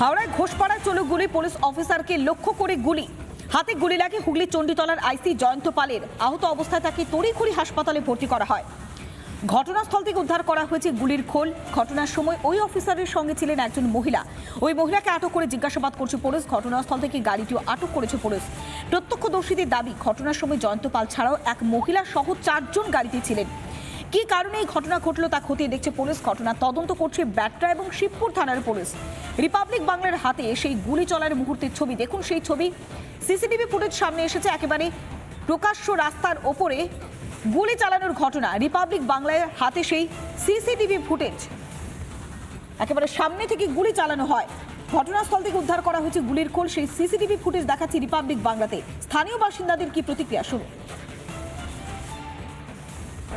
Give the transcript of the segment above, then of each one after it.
হাওড়ায় ঘোষপাড়ায় চলো গুলি, পুলিশ অফিসারকে লক্ষ্য করে গুলি। হাতে গুলি লাগে হুগলি চণ্ডীতলার আইসি জয়ন্ত পালের। আহত অবস্থায় তাকে তড়িঘড়ি হাসপাতালে ভর্তি করা হয়। ঘটনাস্থল থেকে উদ্ধার করা হয়েছে গুলির খোল। ঘটনার সময় ওই অফিসারের সঙ্গে ছিলেন একজন মহিলা। ওই মহিলাকে আটক করে জিজ্ঞাসাবাদ করছে পুলিশ। ঘটনাস্থল থেকে গাড়িটিও আটক করেছে পুলিশ। প্রত্যক্ষদর্শীদের দাবি, ঘটনার সময় জয়ন্ত পাল ছাড়াও এক মহিলা সহ চারজন গাড়িতে ছিলেন। কি কারণে এই ঘটনা ঘটলো তা খতিয়ে দেখছে পুলিশ। ঘটনা তদন্ত করছে ব্যাটরা এবং শিবপুর থানার পুলিশ। রিপাবলিক বাংলার হাতে সেই গুলি চলার মুহূর্তের ছবি। দেখুন সেই ছবি। সিসিটিভি ফুটেজ সামনে এসেছে একেবারে প্রকাশ্য রাস্তার ওপরে গুলি চালানোর ঘটনা। রিপাবলিক বাংলার হাতে সেই সিসিটিভি ফুটেজ একেবারে সামনে থেকে গুলি চালানো হয়। ঘটনাস্থল থেকে উদ্ধার করা হয়েছে গুলির খোল। সেই সিসিটিভি ফুটেজ দেখাচ্ছে রিপাবলিক বাংলাতে। স্থানীয় বাসিন্দাদের কি প্রতিক্রিয়া? শুনুন।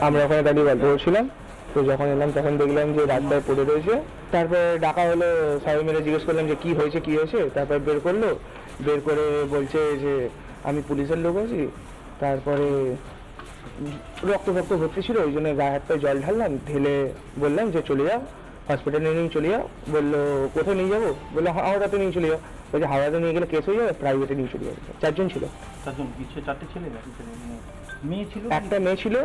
আমরা ওখানে দাঁড়িয়ে গল্প করছিলাম। তো যখন এলাম, তখন দেখলাম যে রাস্তায় পড়ে রয়েছে। তারপরে ডাকা হলো সবাই মিলে জিজ্ঞেস করলাম যে কি হয়েছে কি হয়েছে? তারপর বের করল। বের করে বলছে যে, আমি পুলিশের লোক আছি। তারপরে রক্ত ফক্ত ভর্তি ছিল, ওই জন্য গায়ে হাত পায়ে জল ঢাললাম, ঢেলে বললাম যে, চলে যাও হসপিটালে নিয়ে চলে যাও। বলল, কোথায় নিয়ে যাব? বলল হাওড়াতে নিয়ে চলে যাও। বলছে, হাওড়াতে নিয়ে গেলে কেস হয়ে যাবে প্রাইভেটে নিয়ে চলে যাবে। চারজন ছিল। চারজন চারটে ছেলে মেয়ে? ছিল? একটা মেয়ে ছিল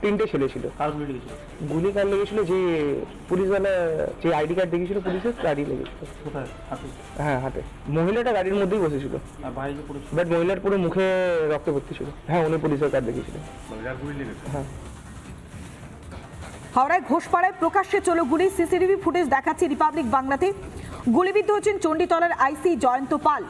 তিনটে ছেলে ছিল। কার গুলি লেগেছিল? গুলি কার লেগেছিল যে পুলিশওয়ালা যে আইডি কার্ড দেখেছিল পুলিশের তারই লেগেছিল। কোথায়? হাতে? হ্যাঁ হাতে। মহিলাটা গাড়ির মধ্যেই বসেছিল। আর বাইরে যে বাট মহিলার পুরো মুখে রক্ত ভর্তি ছিল। হ্যাঁ উনি পুলিশের কার্ড দেখেছিলেন হ্যাঁ। হাওড়ায় ঘোষপাড়ায় প্রকাশ্যে চলো গুলি। সিসিটিভি ফুটেজ দেখাচ্ছে রিপাবলিক বাংলাতে। গুলিবিদ্ধ হচ্ছেন চণ্ডীতলার আইসি জয়ন্ত পাল।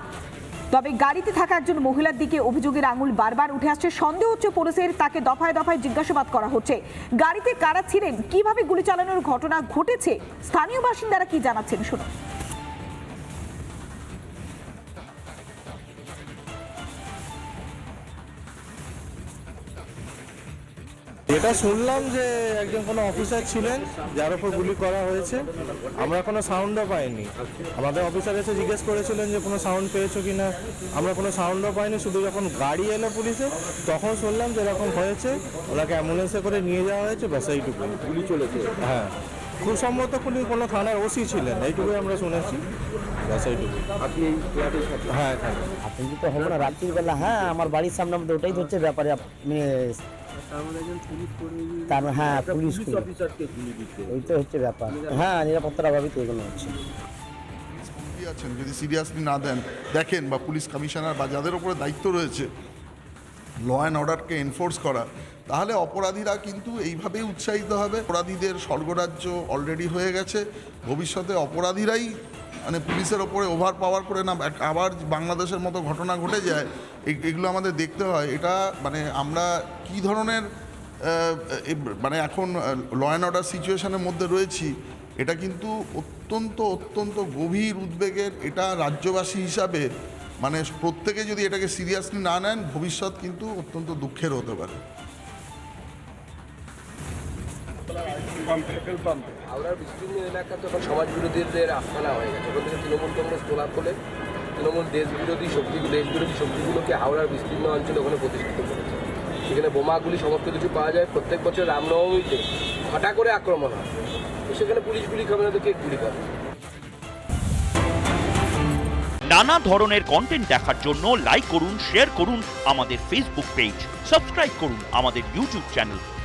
তবে গাড়িতে থাকা একজন মহিলার দিকে অভিযোগের আঙুল বারবার উঠে আসছে। সন্দেহ হচ্ছে পুলিশের, তাকে দফায় দফায় জিজ্ঞাসাবাদ করা হচ্ছে। গাড়িতে কারা ছিলেন, কীভাবে গুলি চালানোর ঘটনা ঘটেছে? স্থানীয় বাসিন্দারা কি জানাচ্ছেন, শুনুন। এটা শুনলাম যে একজন কোনো অফিসার ছিলেন যার উপর গুলি করা হয়েছে আমরা কোনো সাউন্ডও পাইনি। আমাদের অফিসার এসে জিজ্ঞেস করেছিলেন যে কোনো সাউন্ড পেয়েছ কি না? আমরা কোনো সাউন্ডও পাইনি শুধু যখন গাড়ি এলো পুলিশে তখন শুনলাম যে এরকম হয়েছে ওনাকে অ্যাম্বুলেন্সে করে নিয়ে যাওয়া হয়েছে ব্যাস এইটুকু। গুলি চলেছে। হ্যাঁ। খুব সম্ভবত উনি কোনো থানার ওসি ছিলেন এইটুকুই আমরা শুনেছি ব্যাস এইটুকু। হ্যাঁ এখানে আতঙ্কিত হব না রাত্রিবেলা হ্যাঁ আমার বাড়ির সামনে আমাদের ওটাই হচ্ছে ব্যাপারে আপনি তার হ্যাঁ পুলিশ ওই তো হচ্ছে ব্যাপার। হ্যাঁ নিরাপত্তার অভাবই তো এগুলো হচ্ছে। আছেন যদি সিরিয়াসলি না দেন দেখেন বা পুলিশ কমিশনার বা যাদের উপরে দায়িত্ব রয়েছে ল অ্যান্ড অর্ডারকে এনফোর্স করা তাহলে অপরাধীরা কিন্তু এইভাবেই উৎসাহিত হবে। অপরাধীদের স্বর্গরাজ্য অলরেডি হয়ে গেছে। ভবিষ্যতে অপরাধীরাই মানে পুলিশের ওপরে ওভার পাওয়ার করে না আবার বাংলাদেশের মতো ঘটনা ঘটে যায় এগুলো আমাদের দেখতে হয়। এটা মানে আমরা কি ধরনের মানে এখন ল অ্যান্ড অর্ডার সিচুয়েশনের মধ্যে রয়েছি, এটা কিন্তু অত্যন্ত অত্যন্ত গভীর উদ্বেগের এটা রাজ্যবাসী হিসাবে মানে প্রত্যেকে যদি এটাকে সিরিয়াসলি না নেন, ভবিষ্যৎ কিন্তু অত্যন্ত দুঃখের হতে পারে। হাওড়ার বিস্তীর্ণ এলাকা তো এখন সমাজ বিরোধীদের আস্থানা হয়ে গেছে। ওখান থেকে তৃণমূল কংগ্রেস তোলা তোলে তৃণমূল দেশ বিরোধী শক্তি দেশ বিরোধী শক্তিগুলোকে হাওড়ার বিস্তীর্ণ অঞ্চলে ওখানে প্রতিষ্ঠিত করেছে। সেখানে বোমাগুলি সমস্ত কিছু পাওয়া যায়। প্রত্যেক বছর রামনবমীতে হঠাৎ করে আক্রমণ হয়। সেখানে পুলিশ গুলি খাবে না তো কে গুলি করে নানা ধরনের কন্টেন্ট দেখার জন্য লাইক করুন শেয়ার করুন আমাদের ফেসবুক পেজ সাবস্ক্রাইব করুন আমাদের ইউটিউব চ্যানেল